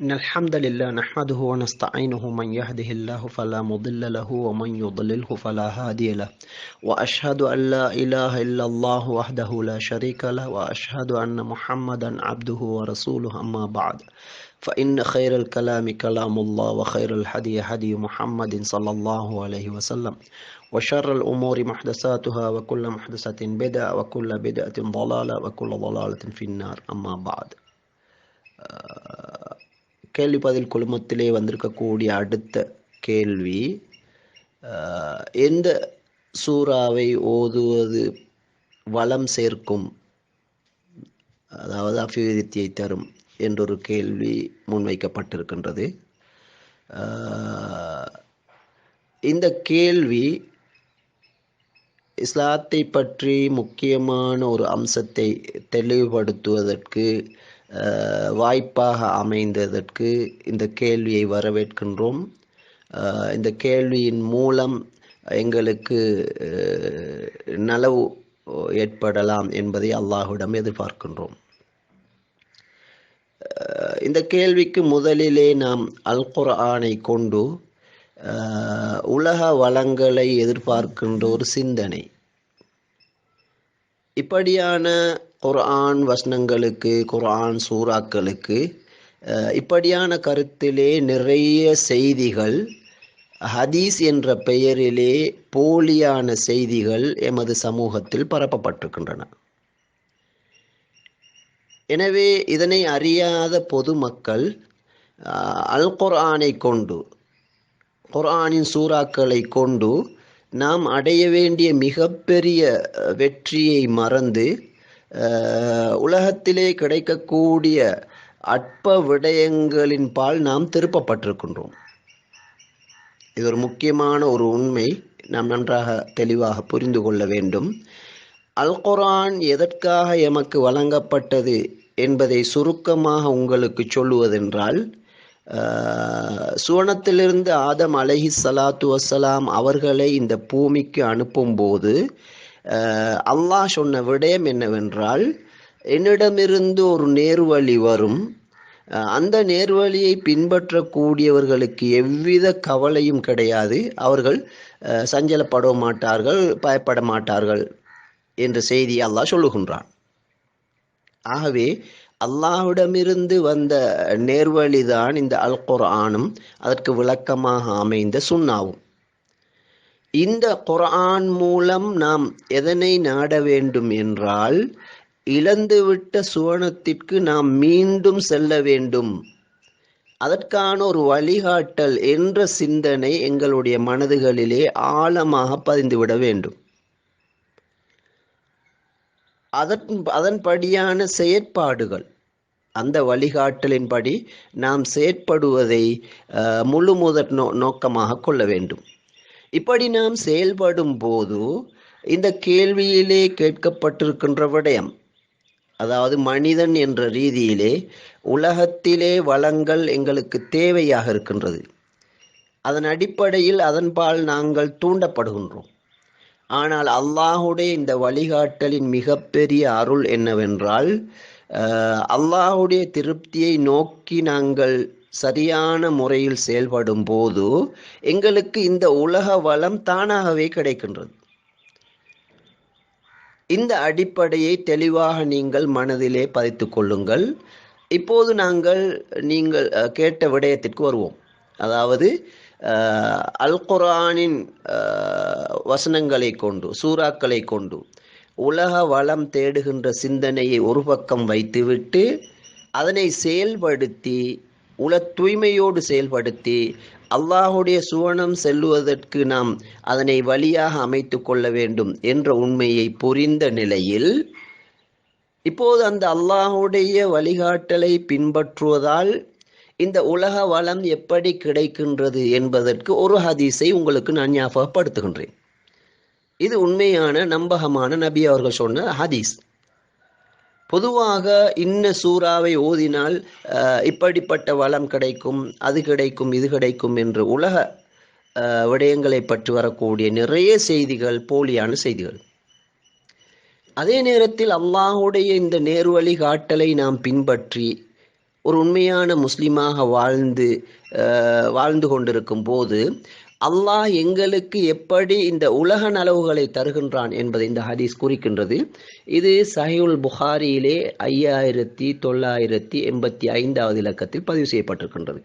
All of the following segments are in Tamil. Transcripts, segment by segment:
إن الحمد لله نحمده ونستعينه من يهده الله فلا مضل له ومن يضلله فلا هادي له. وأشهد أن لا إله إلا الله وحده لا شريك له وأشهد أن محمدا عبده ورسوله أما بعد. فإن خير الكلام كلام الله وخير الحدي هدي محمد صلى الله عليه وسلم. وشر الأمور محدثاتها وكل محدثة بدعة وكل بدعة ضلالة وكل ضلالة في النار أما بعد. கேள்வி பதில் குழுமத்திலே வந்திருக்கக்கூடிய அடுத்த கேள்வி எந்த சூறாவை ஓதுவது வளம் சேர்க்கும்? அதாவது அபிவிருத்தியை தரும் என்றொரு கேள்வி முன்வைக்கப்பட்டிருக்கின்றது. இந்த கேள்வி இஸ்லாத்தை பற்றி முக்கியமான ஒரு அம்சத்தை தெளிவுபடுத்துவதற்கு வாய்ப்பாக அமைந்ததற்கு இந்த கேள்வியை வரவேற்கின்றோம். இந்த கேள்வியின் மூலம் எங்களுக்கு நலவு ஏற்படலாம் என்பதை அல்லாஹுடம் எதிர்பார்க்கின்றோம். இந்த கேள்விக்கு முதலிலே நாம் அல் குர்ஆனை கொண்டு உலக வளங்களை எதிர்பார்க்கின்ற ஒரு சிந்தனை. இப்படியான குர்ஆன் வசனங்களுக்கு குர்ஆன் சூறாக்களுக்கு இப்படியான கருத்திலே நிறைய செய்திகள் ஹதீஸ் என்ற பெயரிலே போலியான செய்திகள் எமது சமூகத்தில் பரப்பப்பட்டிருக்கின்றன. எனவே இதனை அறியாத பொதுமக்கள் அல் குர்ஆனை கொண்டு குர்ஆனின் சூறாக்களை கொண்டு நாம் அடைய வேண்டிய மிகப்பெரிய வெற்றியை மறந்து உலகத்திலே கிடைக்கக்கூடிய அற்ப விடயங்களின் பால் நாம் திருப்பப்பட்டிருக்கின்றோம். இது ஒரு முக்கியமான ஒரு உண்மை நாம் நன்றாக தெளிவாக புரிந்து கொள்ள வேண்டும். அல் எதற்காக எமக்கு வழங்கப்பட்டது என்பதை சுருக்கமாக உங்களுக்கு சொல்லுவதென்றால் சுவனத்திலிருந்து ஆதம் அலஹி சலாத்து வசலாம் அவர்களை இந்த பூமிக்கு அனுப்பும்போது போது அல்லாஹ் சொன்ன விடயம் என்னவென்றால் என்னிடமிருந்து ஒரு நேர்வழி வரும். அந்த நேர்வழியை பின்பற்றக்கூடியவர்களுக்கு எவ்வித கவலையும் கிடையாது. அவர்கள் சஞ்சலப்பட மாட்டார்கள் பயப்பட மாட்டார்கள் என்ற செய்தி அல்லாஹ் சொல்லுகின்றான். ஆகவே அல்லாஹ்விடமிருந்து வந்த நேர்வழிதான் இந்த அல் குர்ஆனும் அதற்கு விளக்கமாக அமைந்த சுண்ணாவும் இந்த குரான் மூலம் நாம் எதனை நாட வேண்டும் என்றால் இழந்துவிட்ட சுவனத்திற்கு நாம் மீண்டும் செல்ல வேண்டும். அதற்கான ஒரு வழிகாட்டல் என்ற சிந்தனை எங்களுடைய மனதுகளிலே ஆழமாக பதிந்துவிட வேண்டும். அதன் அதன்படியான செயற்பாடுகள் அந்த வழிகாட்டலின்படி நாம் செயற்படுவதை முழு முதற் நோ நோக்கமாக கொள்ள வேண்டும். இப்படி நாம் செயல்படும் போது இந்த கேள்வியிலே கேட்கப்பட்டிருக்கின்ற விடயம் அதாவது மனிதன் என்ற ரீதியிலே உலகத்திலே வளங்கள் எங்களுக்கு தேவையாக இருக்கின்றது. அதன் அடிப்படையில் அதன்பால் நாங்கள் தூண்டப்படுகின்றோம். ஆனால் அல்லாஹுடைய இந்த வழிகாட்டலின் மிகப்பெரிய அருள் என்னவென்றால் அல்லாஹுடைய திருப்தியை நோக்கி நாங்கள் சரியான முறையில் செயல்படும் போது எங்களுக்கு இந்த உலக வளம் தானாகவே கிடைக்கின்றது. இந்த அடிப்படையை தெளிவாக நீங்கள் மனதிலே பதித்து கொள்ளுங்கள். இப்போது நாங்கள் நீங்கள் கேட்ட விடயத்திற்கு வருவோம். அதாவது அல் குரானின் வசனங்களை கொண்டு சூறாக்களை கொண்டு உலக வளம் தேடுகின்ற சிந்தனையை ஒரு பக்கம் வைத்துவிட்டு அதனை செயல்படுத்தி உல தூய்மையோடு செயல்படுத்தி அல்லாஹுடைய சுவனம் செல்லுவதற்கு நாம் அதனை வழியாக அமைத்து கொள்ள வேண்டும் என்ற உண்மையை புரிந்த நிலையில் இப்போது அந்த அல்லாஹுடைய வழிகாட்டலை பின்பற்றுவதால் இந்த உலக வளம் எப்படி கிடைக்கின்றது என்பதற்கு ஒரு ஹதீஸை உங்களுக்கு நான் ஞாபகப்படுத்துகின்றேன். இது உண்மையான நம்பகமான நபி அவர்கள் சொன்ன ஹதீஸ். பொதுவாக இன்ன சூறாவை ஓதினால் அஹ், இப்படிப்பட்ட வளம் கிடைக்கும் அது கிடைக்கும் இது கிடைக்கும் என்று உலக அஹ், விடயங்களை பற்றி வரக்கூடிய நிறைய செய்திகள் போலியான செய்திகள். அதே நேரத்தில் அல்லாஹுடைய இந்த நேர்வழி காட்டலை நாம் பின்பற்றி ஒரு உண்மையான முஸ்லீமாக வாழ்ந்து அஹ், வாழ்ந்து கொண்டிருக்கும் போது அல்லாஹ் எங்களுக்கு எப்படி இந்த உலக நலவுகளை தருகின்றான் என்பதை இந்த ஹதீஸ் குறிக்கின்றது இது சஹீல் புகாரியிலே ஐயாயிரத்தி தொள்ளாயிரத்தி எண்பத்தி ஐந்தாவது இலக்கத்தில் பதிவு செய்யப்பட்டிருக்கின்றது.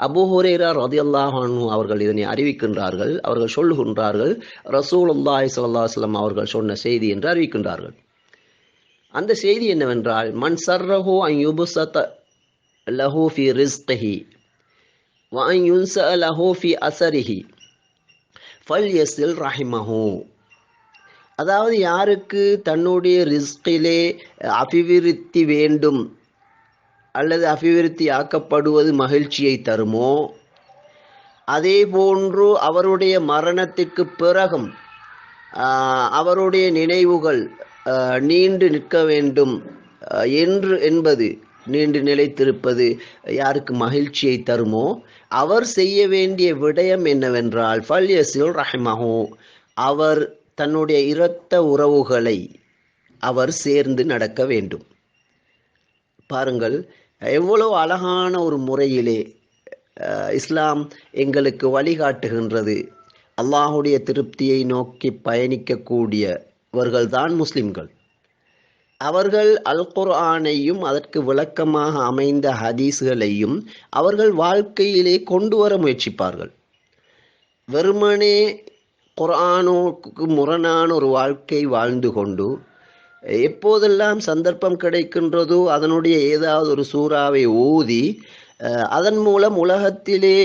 அபூ ஹுரேரா ரதியல்லாஹு அன்ஹு அவர்கள் இதனை அறிவிக்கின்றார்கள். அவர்கள் சொல்லுகின்றார்கள் ரசூலுல்லாஹி ஸல்லல்லாஹு அலைஹி வஸல்லம் அவர்கள் சொன்ன செய்தி என்று அறிவிக்கின்றார்கள். அந்த செய்தி என்னவென்றால் மன் சர்ரஹோ அன் யுபுசத லஹூஃபி ஃபி ரிஸ்கிஹி வ அன் அசரிஹி ஃபல் அஸரிஹி ஃபல்யஸில் ரஹிமஹு. அதாவது யாருக்கு தன்னுடைய ரிஸ்கிலே அபிவிருத்தி வேண்டும் அல்லது அபிவிருத்தி ஆக்கப்படுவது மகிழ்ச்சியை தருமோ? அதே போன்று அவருடைய மரணத்திற்கு பிறகும் அவருடைய நினைவுகள் நீண்டு நிற்க வேண்டும் என்று என்பது நீண்டு நிலைத்திருப்பது யாருக்கு மகிழ்ச்சியை தருமோ? அவர் செய்ய வேண்டிய விடயம் என்னவென்றால் ஃபல்யசியுல் ரஹ்மஹு அவர் தன்னுடைய இரத்த உறவுகளை அவர் சேர்ந்து நடக்க வேண்டும். பாருங்கள் எவ்வளவு அழகான ஒரு முறையிலே அஹ், இஸ்லாம் எங்களுக்கு வழிகாட்டுகின்றது. அல்லாஹுடைய திருப்தியை நோக்கி பயணிக்கக்கூடியவர்கள்தான் முஸ்லிம்கள். அவர்கள் அல் குர்ஆனையும் அதற்கு விளக்கமாக அமைந்த ஹதீஸ்களையும் அவர்கள் வாழ்க்கையிலே கொண்டு வர முயற்சிப்பார்கள். வெறுமனே குர்ஆனுக்கு முரணான ஒரு வாழ்க்கை வாழ்ந்து கொண்டு எப்போதெல்லாம் சந்தர்ப்பம் கிடைக்கின்றதோ அதனுடைய ஏதாவது ஒரு சூறாவை ஊதி அதன் மூலம் உலகத்திலே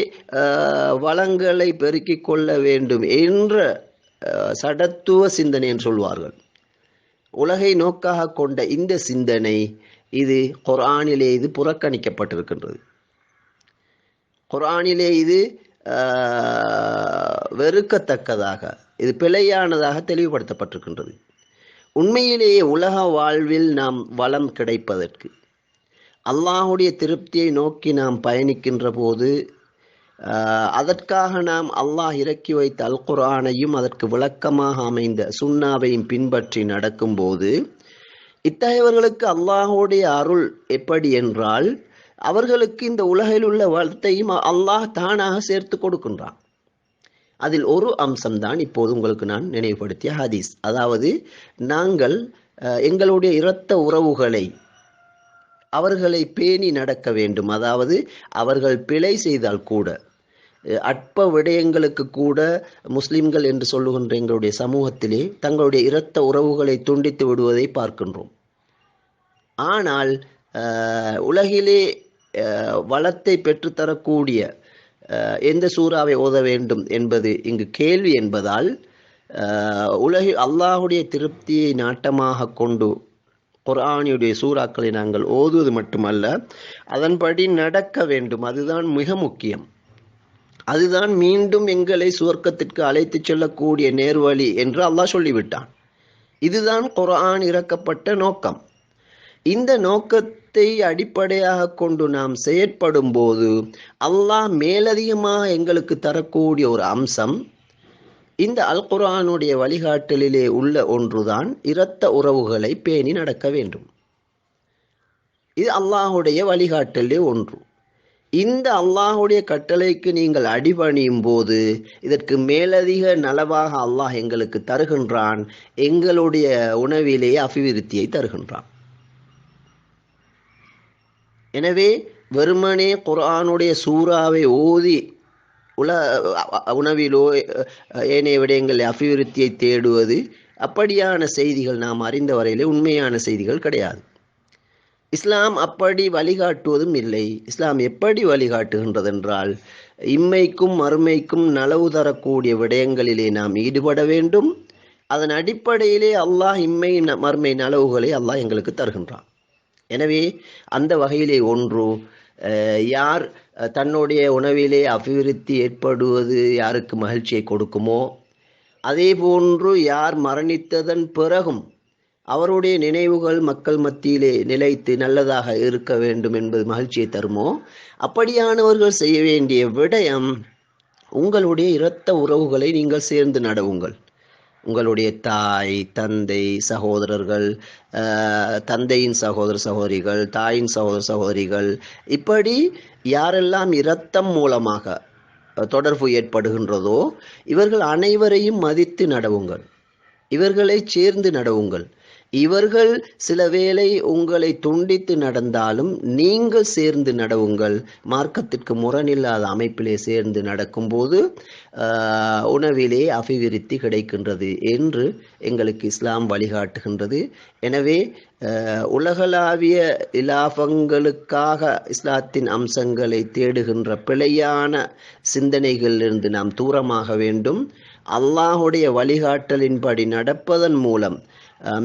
வளங்களை பெருக்கிக் கொள்ள வேண்டும் என்ற சடத்துவ சிந்தனை என்று சொல்வார்கள். உலகை நோக்காக கொண்ட இந்த சிந்தனை இது குரானிலே இது புறக்கணிக்கப்பட்டிருக்கின்றது. குரானிலே இது வெறுக்கத்தக்கதாக இது பிழையானதாக தெளிவுபடுத்தப்பட்டிருக்கின்றது. உண்மையிலேயே உலக வாழ்வில் நாம் வளம் கிடைப்பதற்கு அல்லாஹுடைய திருப்தியை நோக்கி நாம் பயணிக்கின்ற போது அதற்காக நாம் அல்லாஹ் இறக்கி வைத்த அல் குர்ஆனையும் அதற்கு விளக்கமாக அமைந்த சுன்னாவையும் பின்பற்றி நடக்கும்போது இத்தகையவர்களுக்கு அல்லாஹுடைய அருள் எப்படி என்றால் அவர்களுக்கு இந்த உலகில் உள்ள வளத்தையும் அல்லாஹ் தானாக சேர்த்து கொடுக்கின்றான். அதில் ஒரு அம்சம்தான் இப்போது உங்களுக்கு நான் நினைவுபடுத்திய ஹதீஸ். அதாவது நாங்கள் எங்களுடைய இரத்த உறவுகளை அவர்களை பேணி நடக்க வேண்டும். அதாவது அவர்கள் பிழை செய்தால் கூட அற்ப விடயங்களுக்கு கூட முஸ்லிம்கள் என்று சொல்லுகின்ற எங்களுடைய சமூகத்திலே தங்களுடைய இரத்த உறவுகளை துண்டித்து விடுவதை பார்க்கின்றோம். ஆனால் உலகிலே வளத்தை பெற்றுத்தரக்கூடிய எந்த சூறாவை ஓத வேண்டும் என்பது இங்கு கேள்வி என்பதால் உலகில் அல்லாஹுடைய திருப்தியை நாட்டமாக கொண்டு குரானியுடைய சூறாக்களை நாங்கள் ஓதுவது மட்டுமல்ல அதன்படி நடக்க வேண்டும். அதுதான் மிக முக்கியம். அதுதான் மீண்டும் எங்களை சுவர்க்கத்திற்கு அழைத்துச் செல்லக்கூடிய நேர்வழி என்று அல்லாஹ் சொல்லிவிட்டான். இதுதான் குர்ஆன் இறக்கப்பட்ட நோக்கம். இந்த நோக்கத்தை அடிப்படையாக கொண்டு நாம் செயற்படும் போது அல்லாஹ் மேலதிகமாக எங்களுக்கு தரக்கூடிய ஒரு அம்சம் இந்த அல் குர்ஆனுடைய வழிகாட்டலிலே உள்ள ஒன்றுதான் இரத்த உறவுகளை பேணி நடக்க வேண்டும். இது அல்லாஹுடைய வழிகாட்டலே ஒன்று. இந்த அல்லாஹுடைய கட்டளைக்கு நீங்கள் அடிபணியும் போது இதற்கு மேலதிக நலவாக அல்லாஹ் எங்களுக்கு தருகின்றான். எங்களுடைய உணவிலேயே அபிவிருத்தியை தருகின்றான். எனவே வெறுமனே குர்ஆனுடைய சூறாவை ஓதி உல உணவிலோ ஏனைய விடயங்களில் அபிவிருத்தியை தேடுவது அப்படியான செய்திகள் நாம் அறிந்த வரையிலே உண்மையான செய்திகள் கிடையாது. இஸ்லாம் அப்படி வழிகாட்டுவதும் இல்லை. இஸ்லாம் எப்படி வழிகாட்டுகின்றது என்றால் இம்மைக்கும் மறுமைக்கும் நலவு தரக்கூடிய விடயங்களிலே நாம் ஈடுபட வேண்டும். அதன் அடிப்படையிலே அல்லாஹ் இம்மை மறுமை நலவுகளை அல்லாஹ் எங்களுக்கு தருகின்றான். எனவே அந்த வகையிலே ஒன்று யார் தன்னுடைய உணவிலே அபிவிருத்தி ஏற்படுவது யாருக்கு மகிழ்ச்சியை கொடுக்குமோ அதே போன்று யார் மரணித்ததன் பிறகும் அவருடைய நினைவுகள் மக்கள் மத்தியிலே நிலைத்து நல்லதாக இருக்க வேண்டும் என்பது மகிழ்ச்சியை தருமோ? அப்படியானவர்கள் செய்ய வேண்டிய விடயம் உங்களுடைய இரத்த உறவுகளை நீங்கள் சேர்ந்து நடவுங்கள். உங்களுடைய தாய் தந்தை சகோதரர்கள் தந்தையின் சகோதர சகோதரிகள் தாயின் சகோதர சகோதரிகள் இப்படி யாரெல்லாம் இரத்தம் மூலமாக தொடர்பு ஏற்படுகின்றதோ இவர்கள் அனைவரையும் மதித்து நடவுங்கள். இவர்களை சேர்ந்து நடவுங்கள். இவர்கள் சில வேளை உங்களை துண்டித்து நடந்தாலும் நீங்கள் சேர்ந்து நடவுங்கள். மார்க்கத்திற்கு முரணில்லாத அமைப்பிலே சேர்ந்து நடக்கும்போது உணவிலே அபிவிருத்தி கிடைக்கின்றது என்று எங்களுக்கு இஸ்லாம் வழிகாட்டுகின்றது. எனவே உலகளாவிய இலாபங்களுக்காக இஸ்லாத்தின் அம்சங்களை தேடுகின்ற பிழையான சிந்தனைகளிலிருந்து நாம் தூரமாக வேண்டும். அல்லாஹுடைய வழிகாட்டலின்படி நடப்பதன் மூலம்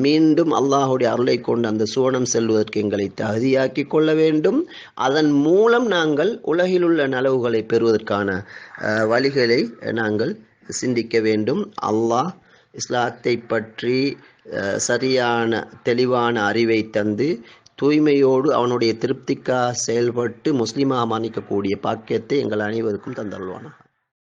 மீண்டும் அல்லாஹுடைய அருளை கொண்டு அந்த சுவனம் செல்வதற்கு எங்களை தகுதியாக்கி கொள்ள வேண்டும். அதன் மூலம் நாங்கள் உலகில் உள்ள நலவுகளை பெறுவதற்கான வழிகளை நாங்கள் சிந்திக்க வேண்டும். அல்லாஹ் இஸ்லாத்தை பற்றி சரியான தெளிவான அறிவை தந்து தூய்மையோடு அவனுடைய திருப்திக்காக செயல்பட்டு முஸ்லீமாக மன்னிக்கக்கூடிய பாக்கியத்தை எங்கள் அனைவருக்கும் தந்தருள்வானா